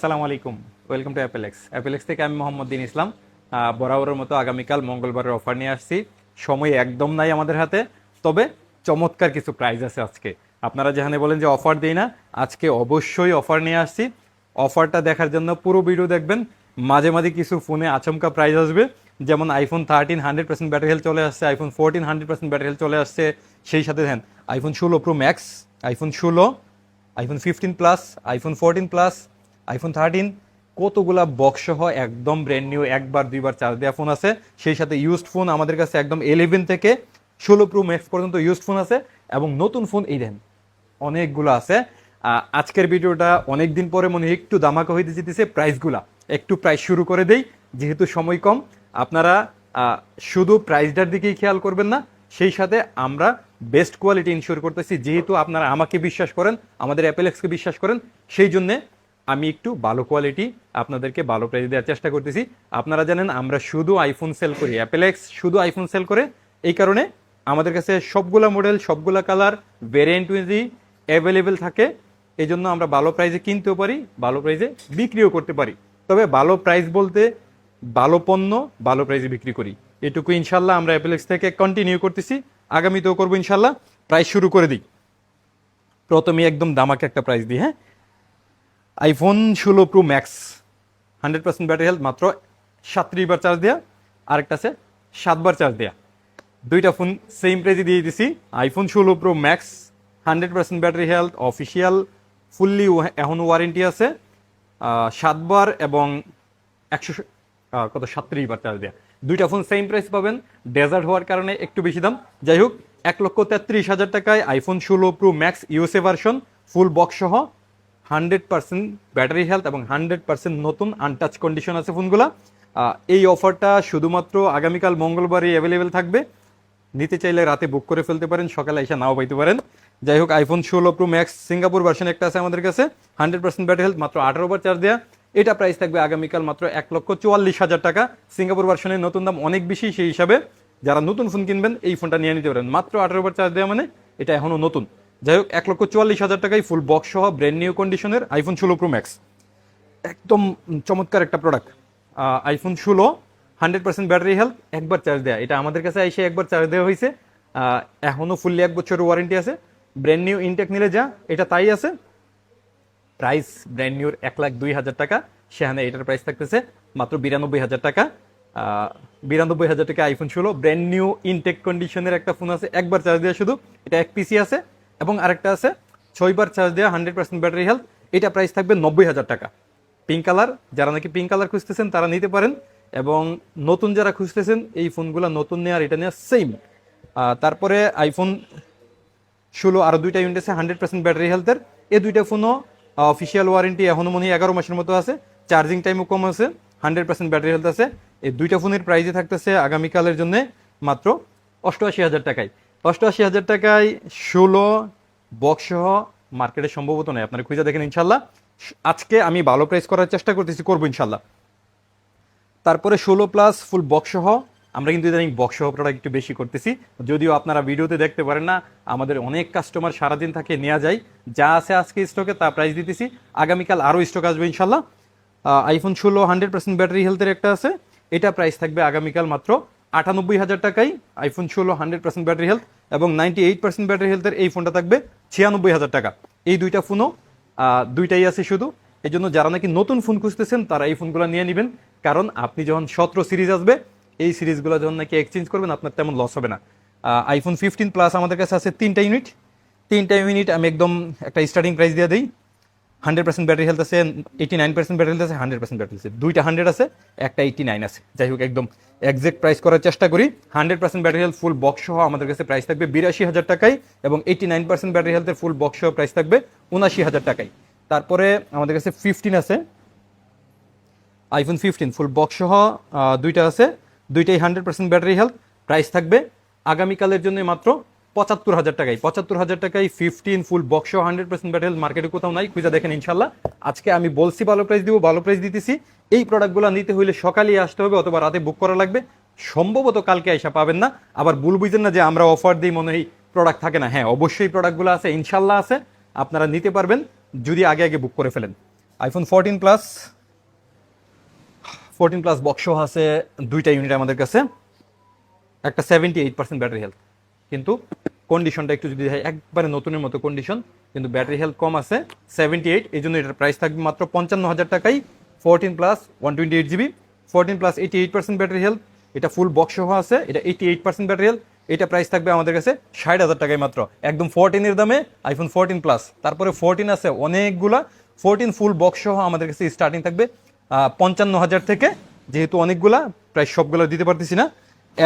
আসসালামু আলাইকুম। Welcome to অ্যাপেলেক্স অ্যাপেলেক্স থেকে আমি মোহাম্মদ দিন ইসলাম। বরাবরের মতো আগামীকাল মঙ্গলবারের অফার নিয়ে আসছি। সময় একদম নাই আমাদের হাতে, তবে চমৎকার কিছু প্রাইজ আছে আজকে। আপনারা যেখানে বলেন যে অফার দিই না, আজকে অবশ্যই অফার নিয়ে আসছি। অফারটা দেখার জন্য পুরো ভিডিও দেখবেন। মাঝে মাঝে কিছু ফোনে আচমকা প্রাইজ আসবে। যেমন iPhone thirteen hundred percent battery health চলে আসছে iPhone fourteen hundred percent battery health চলে আসছে। সেই সাথে দেন আইফোন ষোলো প্রো ম্যাক্স আইফোন ষোলো iPhone fifteen plus iPhone fourteen plus iPhone thirteen কতগুলা বক্স সহ একদম ব্র্যান্ড নিউ একবার, দুইবার চার্জ দেওয়া ফোন আছে। সেই সাথে ইউজড ফোন আমাদের কাছে একদম ইলেভেন থেকে ষোলো প্রো ম্যাক্স পর্যন্ত ইউজড ফোন আছে এবং নতুন ফোন এই দেন অনেকগুলো আছে। আজকের ভিডিওটা অনেক দিন পরে মনে একটু দামাকা হইতে যেতেছে প্রাইসগুলা একটু প্রাইস শুরু করে দেই, যেহেতু সময় কম। আপনারা শুধু প্রাইসটার দিকেই খেয়াল করবেন না, সেই সাথে আমরা বেস্ট কোয়ালিটি ইনশিওর করতেছি। যেহেতু আপনারা আমাকে বিশ্বাস করেন, আমাদের অ্যাপেলেক্সকে বিশ্বাস করেন, সেই জন্যে আমি একটু ভালো কোয়ালিটি আপনাদেরকে ভালো প্রাইস দেওয়ার চেষ্টা করতেছি। আপনারা জানেন, আমরা শুধু আইফোন সেল করি অ্যাপেলেক্স শুধু আইফোন সেল করে। এই কারণে আমাদের কাছে সবগুলা মডেল সবগুলা কালার ভেরিয়েন্ট উইজি অ্যাভেলেবেল থাকে। এই জন্য আমরা ভালো প্রাইসে কিনতেও পারি, ভালো প্রাইসে বিক্রিও করতে পারি। তবে ভালো প্রাইস বলতে ভালো পণ্য, ভালো প্রাইসে বিক্রি করি। এটুকু ইনশাল্লাহ আমরা অ্যাপেলেক্স থেকে কন্টিনিউ করতেছি। আগামীতেও করব ইনশাল্লাহ। প্রাইস শুরু করে দিই। প্রথমে একদম দামাকে একটা প্রাইস দিই হ্যাঁ? আইফোন ষোলো Pro Max hundred percent battery health মাত্র সাতত্রিশ বার চার্জ দেওয়া আরেকটা আছে সাতবার চার্জ দেওয়া দুইটা ফোন সেম প্রাইজে দিয়ে দিছি। আইফোন ষোলো Pro Max hundred percent battery health official fully এখন ওয়ারেন্টি আছে। সাতবার এবং একশো কত? সাতত্রিশ বার চার্জ দেওয়া দুইটা ফোন সেম প্রাইস পাবেন। ডেজার্ট হওয়ার কারণে একটু বেশি দাম। যাই হোক, এক লক্ষ তেত্রিশ হাজার টাকায় আইফোন ষোলো Pro Max USA version full box সহ হান্ড্রেড পার্সেন্ট ব্যাটারি হেলথ এবং হান্ড্রেড পার্সেন্ট নতুন আনটাচ কন্ডিশন আছে ফোনগুলা। এই অফারটা শুধুমাত্র আগামীকাল মঙ্গলবারই অ্যাভেলেবেল থাকবে। নিতে চাইলে রাতে বুক করে ফেলতে পারেন, সকালে এসে নাও পাইতে পারেন। যাই হোক আইফোন ষোলো প্রো ম্যাক্স সিঙ্গাপুর ভার্সন একটা আছে আমাদের কাছে, হান্ড্রেড পার্সেন্ট ব্যাটারি হেলথ, মাত্র আঠারো বার চার্জ দেওয়া এটা প্রাইস থাকবে আগামীকাল মাত্র এক লক্ষ চুয়াল্লিশ হাজার টাকা। সিঙ্গাপুর ভার্সনের নতুন দাম অনেক বেশি, সেই হিসাবে যারা নতুন ফোন কিনবেন, এই ফোনটা নিয়ে নিতে পারেন। মাত্র আঠারো বার চার্জ দেওয়া মানে এটা এখনও নতুন। যাই হোক, এক লক্ষ চুয়াল্লিশ হাজার টাকায় ফুল বক্স সহ ব্র্যান্ড নিউ কন্ডিশনের আইফোন ষোলো প্রো ম্যাক্স একদম চমৎকার একটা প্রোডাক্ট আইফোন ষোলো হান্ড্রেড পার্সেন্ট ব্যাটারি হেলথ একবার চার্জ দেওয়া এটা আমাদের কাছে এসে একবার চার্জ দেওয়া হয়েছে। এখনও ফুললি এক বছরের ওয়ারেন্টি আছে। ব্র্যান্ড নিউ ইনটেক নিলে যা, এটা তাই আছে। প্রাইস ব্র্যান্ড নিউর এক লাখ দুই হাজার টাকা। সেখানে এটার প্রাইস থাকতেছে মাত্র বিরানব্বই হাজার টাকা। বিরানব্বই হাজার টাকা আইফোন ষোলো। ব্র্যান্ড নিউ ইনটেক কন্ডিশনের একটা ফোন আছে, একবার চার্জ দেওয়া শুধু। এটা এক পিসি আছে। এবং আরেকটা আছে, ছয়বার চার্জ দেওয়া হান্ড্রেড পার্সেন্ট ব্যাটারি হেলথ এটা প্রাইস থাকবে নব্বই হাজার টাকা। পিঙ্ক কালার যারা নাকি পিঙ্ক কালার খুঁজতেছেন, তারা নিতে পারেন। এবং নতুন যারা খুঁজতেছেন, এই ফোনগুলো নতুন নেওয়ার এটা নেওয়া সেম তারপরে আইফোন ষোলো আরও দুইটা ইউনিট আছে হান্ড্রেড পার্সেন্ট ব্যাটারি হেলথের এই দুইটা ফোনও অফিসিয়াল ওয়ারেন্টি এখনও মনে হয় এগারো মাসের মতো আছে। চার্জিং টাইমও কম আছে হান্ড্রেড পার্সেন্ট ব্যাটারি হেলথ আছে। এই দুইটা ফোনের প্রাইসে থাকতেছে আগামীকালের জন্য মাত্র অষ্টআশি হাজার টাকায়। অষ্টআশি হাজার টাকায় ষোলো বক্স সহ মার্কেটে সম্ভবত নয় আপনারা খুঁজে দেখেন ইনশাল্লাহ আজকে আমি ভালো প্রাইস করার চেষ্টা করতেছি, করব ইনশাল্লাহ তারপরে ষোলো প্লাস ফুল বক্স সহ আমরা কিন্তু ইদানিং বক্স সহ প্রোডাক্ট একটু বেশি করতেছি। যদিও আপনারা ভিডিওতে দেখতে পারেন না, আমাদের অনেক কাস্টমার সারাদিন থাকে নেওয়া যায়। যা আছে আজকে স্টকে তা প্রাইস দিতেছি। আগামীকাল আরও স্টক আসবে ইনশাল্লাহ আইফোন ষোলো হান্ড্রেড পার্সেন্ট ব্যাটারি হেলথের একটা আছে। এটা প্রাইস থাকবে আগামীকাল মাত্র আটানব্বই হাজার টাকায় আইফোন ষোলো হান্ড্রেড পার্সেন্ট ব্যাটারি হেলথ এবং নাইনটি এইট পার্সেন্ট ব্যাটারি হেলথের এই ফোনটা থাকবে ছিয়ানব্বই হাজার টাকা। এই দুইটা ফোনও দুইটাই আছে শুধু। এই জন্য যারা নাকি নতুন ফোন খুঁজতেছেন, তারা এই ফোনগুলো নিয়ে নেবেন। কারণ আপনি যখন সতেরো সিরিজ আসবে, এই সিরিজগুলো যখন নাকি এক্সচেঞ্জ করবেন, আপনার তেমন লস হবে না। আইফোন ফিফটিন প্লাস আমাদের কাছে আছে তিনটা ইউনিট তিনটা ইউনিট আমি একদম একটা স্টার্টিং প্রাইস দিয়ে দিই। হান্ড্রেড পার্সেন্ট ব্যাটারি হেলথ আছে eighty nine percent battery health আছে, হান্ড্রেড পার্সেন্ট ব্যাটারি আছে। দুইটা হান্ড্রেড আছে, একটা এইটি নাইন আছে। যাই হোক, একদম এক্সাক্ট প্রাইস করার চেষ্টা করি। Hundred percent battery health full box সহ আমাদের কাছে প্রাইস থাকবে বিরাশি হাজার টাকায় এবং এইটি নাইন পার্সেন্ট ব্যাটারি হেলথের ফুল বক্স সহ প্রাইস থাকবে উনাশি হাজার টাকায়। তারপরে আমাদের কাছে ফিফটিন আছে আইফোন ফিফটিন ফুল বক্স সহ দুইটা আছে, দুইটাই hundred percent battery health. Price থাকবে আগামীকালের জন্য মাত্র পঁচাত্তর হাজার টাকায় পঁচাত্তর হাজার টাকায় fifteen full box hundred percent battery health মার্কেটে কোথাও নাই, খুঁজে দেখেন ইনশাল্লাহ আজকে আমি বলছি ভালো প্রাইস দিব, ভালো প্রাইস দিতেছি। এই প্রোডাক্টগুলো নিতে হইলে সকালেই আসতে হবে, অথবা রাতে বুক করা লাগবে। সম্ভবত কালকে আইসা পাবেন না। আবার ভুল বুঝেন না যে আমরা অফার দিই, মনে হয় প্রোডাক্ট থাকে না। হ্যাঁ অবশ্যই প্রোডাক্টগুলো আছে ইনশাল্লাহ আছে। আপনারা নিতে পারবেন, যদি আগে আগে বুক করে ফেলেন। IPhone fourteen plus fourteen plus box আছে, দুইটা ইউনিট আমাদের কাছে। একটা seventy eight percent battery health কিন্তু কন্ডিশনটা একটু যদি হয় একবারে নতুনের মতো কন্ডিশন কিন্তু ব্যাটারি হেলথ কম আছে সেভেন্টি এইট এই জন্য এটার প্রাইস থাকবে মাত্র পঞ্চান্ন হাজার টাকাই fourteen plus one twenty eight GB fourteen plus eighty eight percent battery health এটা ফুল বক্স সহ আছে, এটা eighty eight percent battery health এটা প্রাইস থাকবে আমাদের কাছে ষাট হাজার টাকায় মাত্র। একদম ফোরটিনের দামে আইফোন ফোরটিন প্লাস তারপরে ফোরটিন আছে অনেকগুলা ফোরটিন ফুল বক্স সহ আমাদের কাছে স্টার্টিং থাকবে পঞ্চান্ন হাজার থেকে, যেহেতু অনেকগুলা, প্রায় সবগুলো দিতে পারতেছি না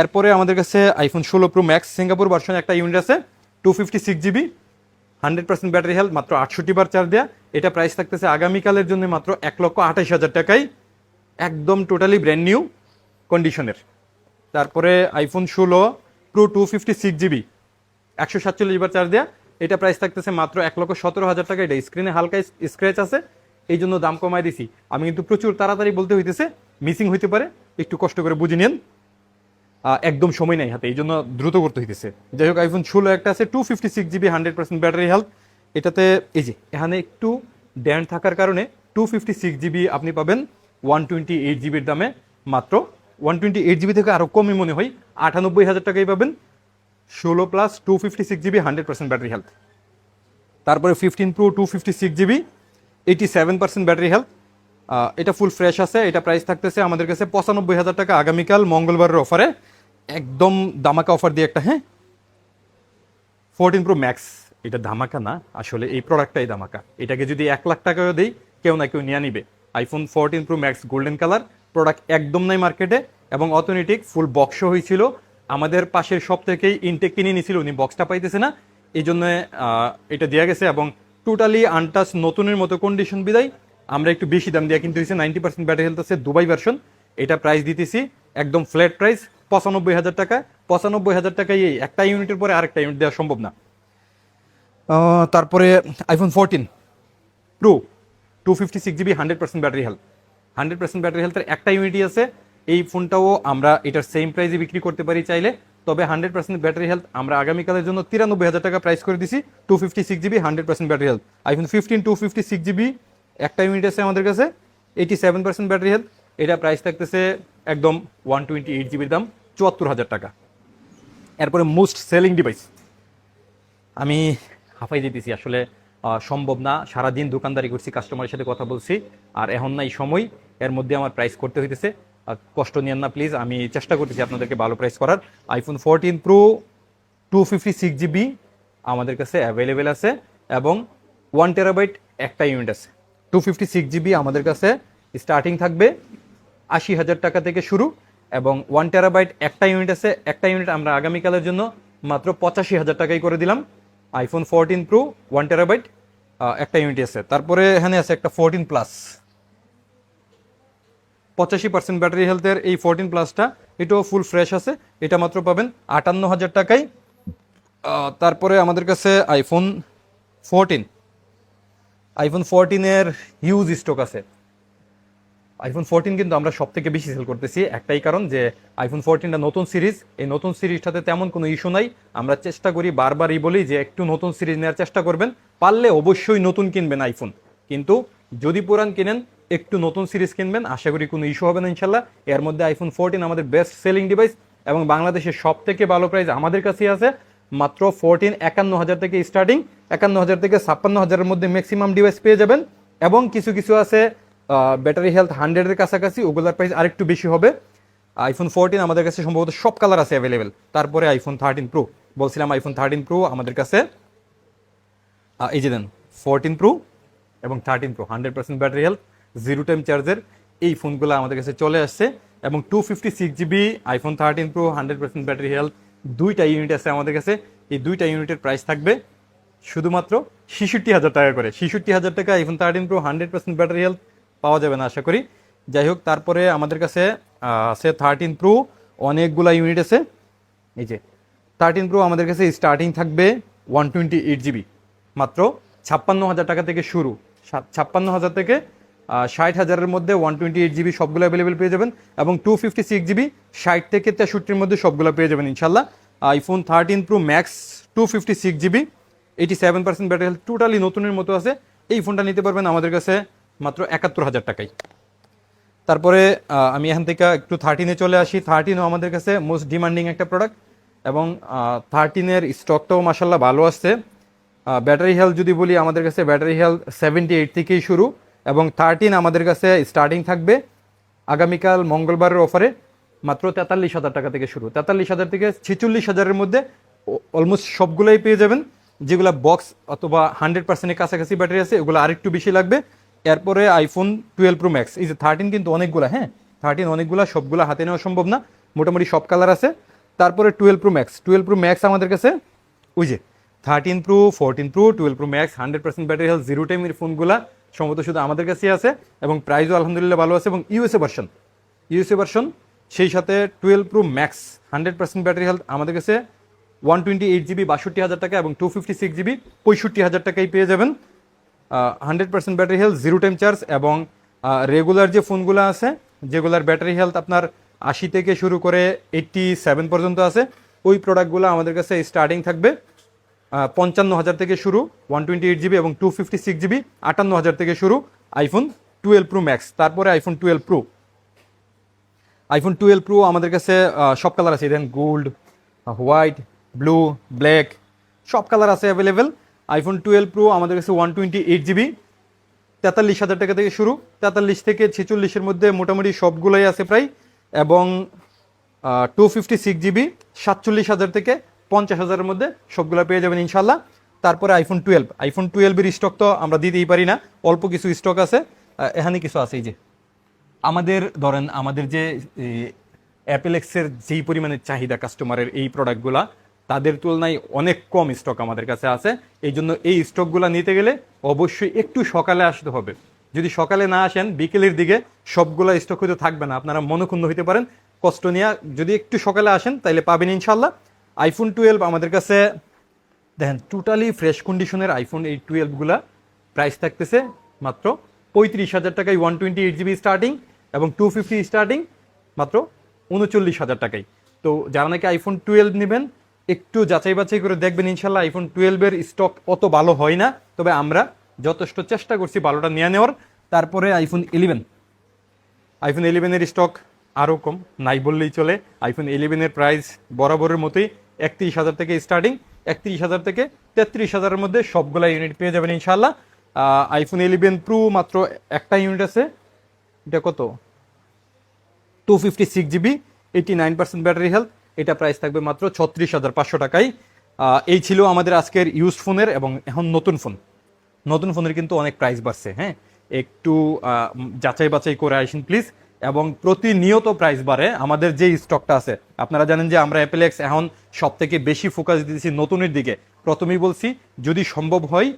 এরপরে আমাদের কাছে আইফোন ষোলো প্রো ম্যাক্স সিঙ্গাপুর ভার্সন একটা ইউনিট আছে two fifty six GB hundred percent battery health মাত্র আটষট্টি বার চার্জ দেওয়া এটা প্রাইস থাকতেছে আগামীকালের জন্য মাত্র এক লক্ষ আঠাইশ হাজার টাকায়। একদম টোটালি ব্র্যান্ড নিউ কন্ডিশনের তারপরে আইফোন ষোলো pro two fifty six GB একশো সাতচল্লিশ বার চার্জ দেওয়া এটা প্রাইস থাকতেছে মাত্র এক লক্ষ সতেরো হাজার টাকা এটা স্ক্রিনে হালকা স্ক্র্যাচ আছে। এই জন্য দাম কমায় দিছি। আমি কিন্তু প্রচুর তাড়াতাড়ি বলতে হইতেছে মিসিং হইতে পারে। একটু কষ্ট করে বুঝে নিন একদম সময় নাই হাতে, এই জন্য দ্রুত করতে হইতেছে। যাই হোক আইফোন ষোলো একটা আছে two fifty six GB hundred percent battery health এটাতে, এই যে, এখানে একটু ড্যান্ড থাকার কারণে টু ফিফটি সিক্স জিবি আপনি পাবেন ওয়ান টোয়েন্টি এইট জিবির দামে মাত্র। ওয়ান টোয়েন্টি এইট জিবি থেকে আরও কমই মনে হয়, আটানব্বই হাজার টাকাই পাবেন, ষোলো plus two fifty six GB hundred percent battery health তারপরে fifteen pro two fifty six GB eighty seven percent battery health এটা ফুল ফ্রেশ আছে, এটা প্রাইস থাকতেছে আমাদের কাছে পঁচানব্বই হাজার টাকা। আগামীকাল মঙ্গলবারের অফারে একদম দামাকা অফার দিয়ে একটা হ্যাঁ? ফোরটিন প্রো ম্যাক্স এটা ধামাকা না, আসলে এই প্রোডাক্টটাই ধামাকা। এটাকে যদি এক লাখ টাকাও দেই, কেউ না কেউ নিয়ে নিবে। IPhone fourteen pro max golden colour product একদম নাই মার্কেটে এবং অথেন্টিক ফুল বক্স হয়েছিল। আমাদের পাশের সব থেকেই ইনটেক কিনে নিয়েছিল, উনি বক্সটা পাইতেছে না। এই জন্য এটা দেওয়া গেছে এবং টোটালি আনটাচ নতুনের মতো কন্ডিশন বিদায়। আমরা একটু বেশি দাম দেওয়া কিন্তু হয়েছে নাইনটি পার্সেন্ট ব্যাটারি হেলথ আছে দুবাই ভার্সন এটা প্রাইস দিতেছি, একদম ফ্ল্যাট প্রাইস পঁচানব্বই হাজার টাকা পঁচানব্বই হাজার টাকায় এই একটা ইউনিটের পরে আরেকটা ইউনিট দেওয়া সম্ভব না। তারপরে iPhone fourteen pro two fifty six GB hundred percent battery health hundred percent battery হেলথের একটা ইউনিটই আছে। এই ফোনটাও আমরা এটার সেম প্রাইসে বিক্রি করতে পারি চাইলে। তবে হান্ড্রেড পার্সেন্ট ব্যাটারি হেলথ আমরা আগামীকালের জন্য তিরানব্বই হাজার টাকা প্রাইস করে দিছি। Two fifty six GB hundred percent battery health iPhone fifteen two fifty six GB একটা ইউনিট আছে আমাদের কাছে। Eighty seven percent battery health এটা প্রাইস থাকতেছে একদম ওয়ান টোয়েন্টি এইট জিবির দাম। চুয়াত্তর হাজার টাকা। এরপরে মোস্ট সেলিং ডিভাইস আমি হাফাই দিতেছি, আসলে সম্ভব না। সারাদিন দোকানদারি করছি কাস্টমারের সাথে কথা বলছি, আর এখন নাই সময়। এর মধ্যে আমার প্রাইস করতে হইতেছে। কষ্ট নিয়েন না প্লিজ আমি চেষ্টা করতেছি আপনাদেরকে ভালো প্রাইস করার। IPhone fourteen pro two fifty six GB আমাদের কাছে অ্যাভেলেবেল আছে এবং ওয়ান টেরাবাইট একটা ইউনিট আছে। টু ফিফটি সিক্স জিবি আমাদের কাছে স্টার্টিং থাকবে। আশি হাজার টাকা থেকে শুরু। এবং ওয়ান টেরাবাইট একটা ইউনিট আছে, একটা ইউনিট আমরা আগামীকালের জন্য মাত্র পঁচাশি হাজার টাকাই করে দিলাম। IPhone fourteen pro one terabyte একটা ইউনিট আছে। তারপরে এখানে আছে একটা ফোরটিন প্লাস পঁচাশি পার্সেন্ট ব্যাটারি হেলথের এই ফোরটিন প্লাসটা এটাও ফুল ফ্রেশ আছে। এটা মাত্র পাবেন আটান্ন হাজার টাকায়। তারপরে আমাদের কাছে আইফোন ফোরটিন আইফোন ফোরটিনের হিউজ স্টক আছে। আইফোন ফোরটিন কিন্তু আমরা সব থেকে বেশি সেল করতেছি। একটাই কারণ যে আইফোন ফোরটিনটা নতুন সিরিজ এই নতুন সিরিজটাতে তেমন কোনো ইস্যু নাই। আমরা চেষ্টা করি বারবারই বলি যে একটু নতুন সিরিজ নেওয়ার চেষ্টা করবেন। পারলে অবশ্যই নতুন কিনবেন আইফোন কিন্তু যদি পুরান কিনেন, একটু নতুন সিরিজ কিনবেন, আশা করি কোনো ইস্যু হবে না ইনশাল্লাহ। এর মধ্যে আইফোন ফোরটিন আমাদের বেস্ট সেলিং ডিভাইস এবং বাংলাদেশের সব থেকে ভালো প্রাইস আমাদের কাছেই আছে। মাত্র ফোরটিন একান্ন হাজার থেকে স্টার্টিং একান্ন হাজার থেকে ছাপ্পান্ন হাজারের মধ্যে ম্যাক্সিমাম ডিভাইস পেয়ে যাবেন। এবং কিছু কিছু আছে ব্যাটারি হেলথ হান্ড্রেডের কাছাকাছি, ওগুলোর প্রাইস আরেকটু বেশি হবে। আইফোন ফোরটিন আমাদের কাছে সম্ভবত সব কালার আছে অ্যাভেলেবেল তারপরে আইফোন থার্টিন প্রো বলছিলাম আইফোন থার্টিন প্রো আমাদের কাছে। এই যে দেন ফোরটিন প্রো এবং thirteen pro hundred percent battery health zero time চার্জের এই ফোনগুলো আমাদের কাছে চলে আসছে। এবং two fifty six GB iPhone thirteen pro hundred percent battery health দুইটা ইউনিট আছে আমাদের কাছে। এই দুইটা ইউনিটের প্রাইস থাকবে শুধুমাত্র ছেষট্টি হাজার টাকা করে। ছেষট্টি হাজার টাকা iPhone thirteen pro hundred percent battery health পাওয়া যাবে না, আশা করি। যাই হোক, তারপরে আমাদের কাছে আছে থার্টিন প্রো অনেকগুলা ইউনিট আছে। এই যে থার্টিন প্রো আমাদের কাছে স্টার্টিং থাকবে ওয়ান টোয়েন্টি এইট জিবি মাত্র ছাপ্পান্ন হাজার টাকা থেকে শুরু। ছাপ্পান্ন হাজার থেকে ষাট হাজারের মধ্যে ওয়ান টোয়েন্টি এইট জিবি সবগুলো অ্যাভেলেবেল পেয়ে যাবেন এবং টু ফিফটি সিক্স জিবি ষাট থেকে তেষট্টির মধ্যে সবগুলো পেয়ে যাবেন ইনশাল্লাহ iPhone thirteen pro max two fifty six GB eighty seven percent battery totally নতুনের মতো আছে। এই ফোনটা নিতে পারবেন আমাদের কাছে মাত্র একাত্তর হাজার টাকাই। তারপরে আমি এখান থেকে একটু থার্টিনে চলে আসি। থার্টিনও আমাদের কাছে মোস্ট ডিমান্ডিং একটা প্রোডাক্ট এবং থার্টিনের স্টকটাও মাসাল্লাহ ভালো আসছে। ব্যাটারি হেলথ যদি বলি, আমাদের কাছে ব্যাটারি হেলথ সেভেন্টি এইট থেকেই শুরু এবং থার্টিন আমাদের কাছে স্টার্টিং থাকবে আগামীকাল মঙ্গলবারের অফারে মাত্র তেতাল্লিশ হাজার টাকা থেকে শুরু। তেতাল্লিশ হাজার থেকে ছেচল্লিশ হাজারের মধ্যে অলমোস্ট সবগুলোই পেয়ে যাবেন। যেগুলো বক্স অথবা হান্ড্রেড পার্সেন্টের কাছাকাছি ব্যাটারি আছে, ওগুলো আরেকটু বেশি লাগবে। এরপরে আইফোন টুয়েলভ প্রো ম্যাক্স এই যে থার্টিন কিন্তু অনেকগুলো হ্যাঁ? থার্টিন অনেকগুলো, সবগুলো হাতে নেওয়া সম্ভব না, মোটামুটি সব কালার আছে। তারপরে twelve pro max twelve pro max আমাদের কাছে, ওই যে thirteen pro fourteen pro twelve pro max hundred percent battery health zero টাইমের ফোনগুলো সম্ভবত শুধু আমাদের কাছেই আছে এবং প্রাইসও আলহামদুলিল্লাহ ভালো আছে এবং ইউএসএ ভার্সন ইউএসএ ভার্সন সেই সাথে twelve pro max hundred percent battery health আমাদের কাছে ওয়ান টোয়েন্টি এইট জিবি বাষট্টি হাজার টাকা এবং টু ফিফটি সিক্স জিবি পঁয়ষট্টি হাজার টাকায় পেয়ে যাবেন। Hundred percent battery health zero time charge এবং রেগুলার যে ফোনগুলো আছে, যেগুলার ব্যাটারি হেলথ আপনার আশি থেকে শুরু করে এইট্টি সেভেন পর্যন্ত আছে, ওই প্রোডাক্টগুলো আমাদের কাছে স্টার্টিং থাকবে পঞ্চান্ন হাজার থেকে শুরু ওয়ান টোয়েন্টি এইট জিবি এবং টু ফিফটি সিক্স জিবি আটান্ন হাজার থেকে শুরু আইফোন টুয়েলভ প্রো ম্যাক্স তারপরে iPhone twelve pro iPhone twelve pro আমাদের কাছে সব কালার আছে then gold white blue black সব কালার আছে অ্যাভেলেবেল আইফোন টুয়েলভ প্রো আমাদের কাছে ওয়ান টোয়েন্টি এইট জিবি তেতাল্লিশ হাজার টাকা থেকে শুরু, তেতাল্লিশ থেকে ছেচল্লিশের মধ্যে মোটামুটি সবগুলোই আছে প্রায়, এবং টু ফিফটি সিক্স জিবি সাতচল্লিশ হাজার থেকে পঞ্চাশ হাজারের মধ্যে সবগুলো পেয়ে যাবেন ইনশাল্লাহ তারপরে আইফোন টুয়েলভ আইফোন টুয়েলভের স্টক তো আমরা দিতেই পারি না, অল্প কিছু স্টক আছে এখানে কিছু আছে এই যে। আমাদের, ধরেন আমাদের যে অ্যাপেলেক্সের যেই পরিমাণে চাহিদা কাস্টমারের এই প্রোডাক্টগুলা তাদের তুলনায় অনেক কম স্টক আমাদের কাছে আছে। এই জন্য এই স্টকগুলো নিতে গেলে অবশ্যই একটু সকালে আসতে হবে। যদি সকালে না আসেন, বিকেলের দিকে সবগুলা স্টক হয়তো থাকবে না। আপনারা মনক্ষুণ্ণ হইতে পারেন। কষ্ট নিয়ে যদি একটু সকালে আসেন তাহলে পাবেন ইনশাল্লাহ আইফোন টুয়েলভ আমাদের কাছে, দেখেন টোটালি ফ্রেশ কন্ডিশনের আইফোন এই টুয়েলভগুলা প্রাইস থাকতেছে মাত্র পঁয়ত্রিশ হাজার টাকায় one twenty eight GB starting এবং টু ফিফটি স্টার্টিং মাত্র উনচল্লিশ হাজার টাকায়। তো যারা নাকি আইফোন টুয়েলভ নেবেন একটু যাচাই বাছাই করে দেখবেন, ইনশাল্লাহ আইফোন টুয়েলভের স্টক অত ভালো হয় না। তবে আমরা যথেষ্ট চেষ্টা করছি ভালোটা নিয়ে নেওয়ার। তারপরে আইফোন ইলেভেন আইফোন ইলেভেনের স্টক আরও কম, নাই বললেই চলে। আইফোন ইলেভেনের প্রাইস বরাবরের মতোই একত্রিশ হাজার থেকে স্টার্টিং একত্রিশ হাজার থেকে তেত্রিশ হাজারের মধ্যে সবগুলা ইউনিট পেয়ে যাবেন ইনশাল্লাহ। আইফোন ইলেভেন প্রো মাত্র একটা ইউনিট আছে। এটা কত? Two fifty six GB eighty nine percent battery health এটা প্রাইস থাকবে মাত্র ছত্রিশ হাজার পাঁচশো টাকায়। এই ছিল আমাদের আজকের ইউজ ফোনের এবং এখন নতুন ফোন নতুন ফোনের কিন্তু অনেক প্রাইস বাড়ছে হ্যাঁ? একটু যাচাই বাছাই করে আসেন প্লিজ এবং প্রতিনিয়ত প্রাইস বাড়ে। আমাদের যে স্টকটা আছে, আপনারা জানেন যে আমরা অ্যাপেলেক্স এখন সব থেকে বেশি ফোকাস দিতেছি নতুনের দিকে। প্রথমেই বলছি, যদি সম্ভব হয়,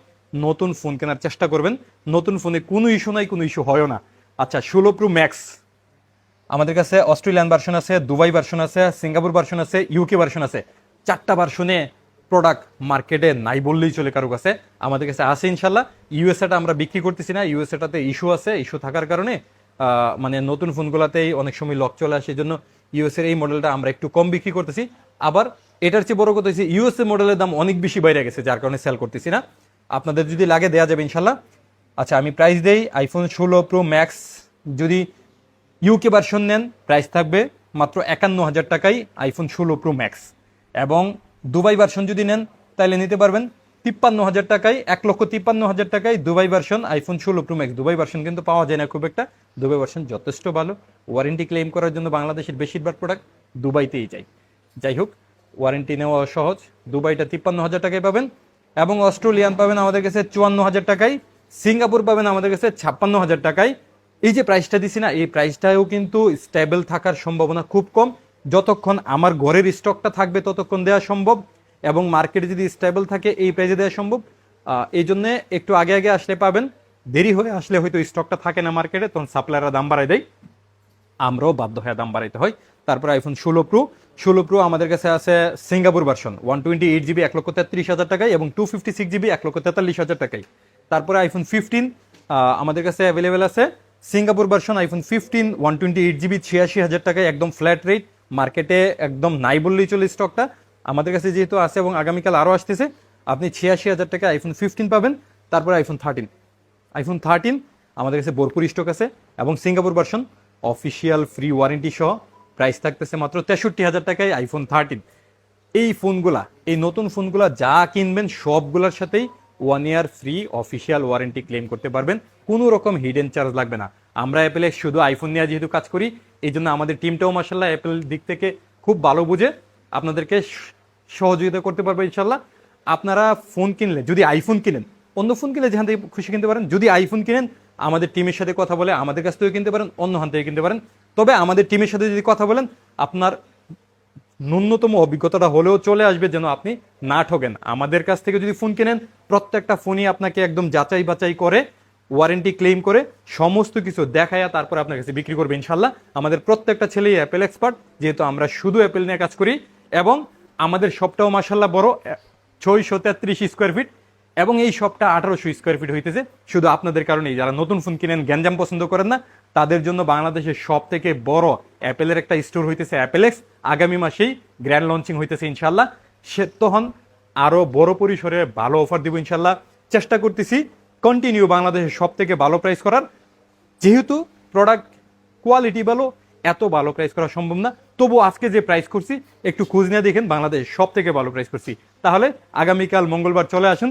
নতুন ফোন কেনার চেষ্টা করবেন। নতুন ফোনে কোনো ইস্যু নাই, কোনো ইস্যু হয় না। আচ্ছা ষোলো প্রো ম্যাক্স আমাদের কাছে অস্ট্রেলিয়ান ভার্সন আছে, দুবাই ভার্সন আছে, সিঙ্গাপুর ভার্সন আছে ইউকে ভার্সন আছে। চারটা ভার্সনে প্রোডাক্ট মার্কেটে নাই বললেই চলে কারও কাছে। আমাদের কাছে আছে ইনশাল্লাহ। ইউএসএটা আমরা বিক্রি করতেছি না। ইউএসএটাতে ইস্যু আছে ইস্যু থাকার কারণে মানে নতুন ফোনগুলোতেই অনেক সময় লক চলে আসে। জন্য ইউএসএর এই মডেলটা আমরা একটু কম বিক্রি করতেছি। আবার এটার চেয়ে বড় কথা হচ্ছে ইউএসএ মডেলের দাম অনেক বেশি বাইরে গেছে, যার কারণে সেল করতেছি না। আপনাদের যদি লাগে দেয়া যাবে ইনশাল্লাহ। আচ্ছা আমি প্রাইস দেই। আইফোন ষোলো প্রো ম্যাক্স যদি ইউকে ভার্সন নেন প্রাইস থাকবে মাত্র একান্ন হাজার টাকায় আইফোন ষোলো প্রো ম্যাক্স এবং দুবাই ভার্সন যদি নেন তাহলে নিতে পারবেন তিপ্পান্ন হাজার টাকায়, এক লক্ষ তিপ্পান্ন হাজার টাকায় দুবাই ভার্সন আইফোন ষোলো প্রো ম্যাক্স দুবাই ভার্সন কিন্তু পাওয়া যায় না খুব একটা। দুবাই ভার্সন যথেষ্ট ভালো। ওয়ারেন্টি ক্লেম করার জন্য বাংলাদেশের বেশিরভাগ প্রোডাক্ট দুবাইতেই যায়। যাই হোক ওয়ারেন্টি নেওয়া সহজ। দুবাইটা তিপ্পান্ন হাজার টাকায় পাবেন এবং অস্ট্রেলিয়ান পাবেন আমাদের কাছে চুয়ান্ন হাজার টাকায়, সিঙ্গাপুর পাবেন আমাদের কাছে ছাপ্পান্ন হাজার টাকায়। এই যে প্রাইসটা দিছি না, এই প্রাইসটাও কিন্তু স্টেবল থাকার সম্ভাবনা খুব কম। যতক্ষণ আমার ঘরের স্টকটা থাকবে, ততক্ষণ দেওয়া সম্ভব এবং মার্কেটে যদি স্টেবল থাকে, এই প্রাইসে দেওয়া সম্ভব। এই জন্যে একটু আগে আগে আসলে পাবেন। দেরি হয়ে আসলে হয়তো স্টকটা থাকে না মার্কেটে তখন সাপ্লাইয়াররা দাম বাড়ায় দেয়। আমরাও বাধ্য হয়ে দাম বাড়াইতে হয়। তারপর আইফোন ষোলো প্রো ষোলো প্রো আমাদের কাছে আছে Singapore version one twenty eight GB এক লক্ষ তেত্রিশ হাজার টাকায় এবং টু ফিফটি সিক্স জিবি এক লক্ষ তেতাল্লিশ হাজার টাকায়। তারপরে আইফোন ফিফটিন আমাদের কাছে অ্যাভেলেবেল আছে Singapore version iPhone fifteen one twenty eight GB ছিয়াশি হাজার টাকায় একদম ফ্ল্যাট রেট মার্কেটে একদম নাই বললেই চলে স্টকটা আমাদের কাছে যেহেতু আছে এবং আগামীকাল আরও আসতেছে, আপনি ছিয়াশি হাজার টাকায় আইফোন ফিফটিন পাবেন, তারপরে আইফোন থার্টিন আইফোন থার্টিন আমাদের কাছে ভরপুর স্টক আছে এবং Singapore version official free warranty সহ প্রাইস থাকতেছে মাত্র তেষট্টি হাজার টাকায় আইফোন থার্টিন এই ফোনগুলা এই নতুন ফোনগুলা যা কিনবেন সবগুলোর সাথেই one year free official warranty claim করতে পারবেন। কোনো রকম হিডেন চার্জ লাগবে না। আমরা অ্যাপেলে শুধু আইফোন নিয়ে যেহেতু কাজ করি এই জন্য আমাদের টিমটাও মাসাল্লাহ অ্যাপেল দিক থেকে খুব ভালো বুঝে আপনাদেরকে সহযোগিতা করতে পারবে ইনশাল্লাহ আপনারা ফোন কিনলে, যদি আইফোন কিনেন, অন্য ফোন কিনলে যেখান থেকে খুশি কিনতে পারেন, যদি আইফোন কিনেন, আমাদের টিমের সাথে কথা বলে আমাদের কাছ থেকে কিনতে পারেন, অন্য হান থেকে কিনতে পারেন। তবে আমাদের টিমের সাথে যদি কথা বলেন, আপনার ন্যূনতম অভিজ্ঞতাটা হলেও চলে আসবে যেন আপনি না ঠকেন আমাদের কাছ থেকে যদি ফোন কেনেন, প্রত্যেকটা ফোনই আপনাকে একদম যাচাই বাছাই করে ওয়ারেন্টি ক্লেম করে, সমস্ত কিছু দেখায়া তারপর আপনার কাছে বিক্রি করবে ইনশাল্লাহ। আমাদের প্রত্যেকটা ছেলেই অ্যাপেল এক্সপার্ট যেহেতু আমরা শুধু অ্যাপেল নিয়ে কাজ করি এবং আমাদের শপটাও মাসাল্লাহ বড় ছয়শো তেত্রিশ স্কোয়ার ফিট এবং এই শপটা আঠারোশো স্কোয়ার ফিট হইতেছে। শুধু আপনাদের কারণেই, যারা নতুন ফোন কিনেন, গ্যাঞ্জাম পছন্দ করেন না তাদের জন্য বাংলাদেশের সব থেকে বড় অ্যাপেলের একটা স্টোর হইতেছে অ্যাপেলেক্স। আগামী মাসেই গ্র্যান্ড লঞ্চিং হইতেছে ইনশাল্লাহ সে তখন আরও বড় পরিসরে ভালো অফার দিব ইনশাল্লাহ চেষ্টা করতেছি কন্টিনিউ বাংলাদেশের সব থেকে ভালো প্রাইস করার। যেহেতু প্রোডাক্ট কোয়ালিটি ভালো, এত ভালো প্রাইস করা সম্ভব না। তবু আজকে যে প্রাইস করছি, একটু খোঁজ নিয়ে দেখেন বাংলাদেশ সব থেকে ভালো প্রাইস করছি। তাহলে আগামীকাল মঙ্গলবার চলে আসুন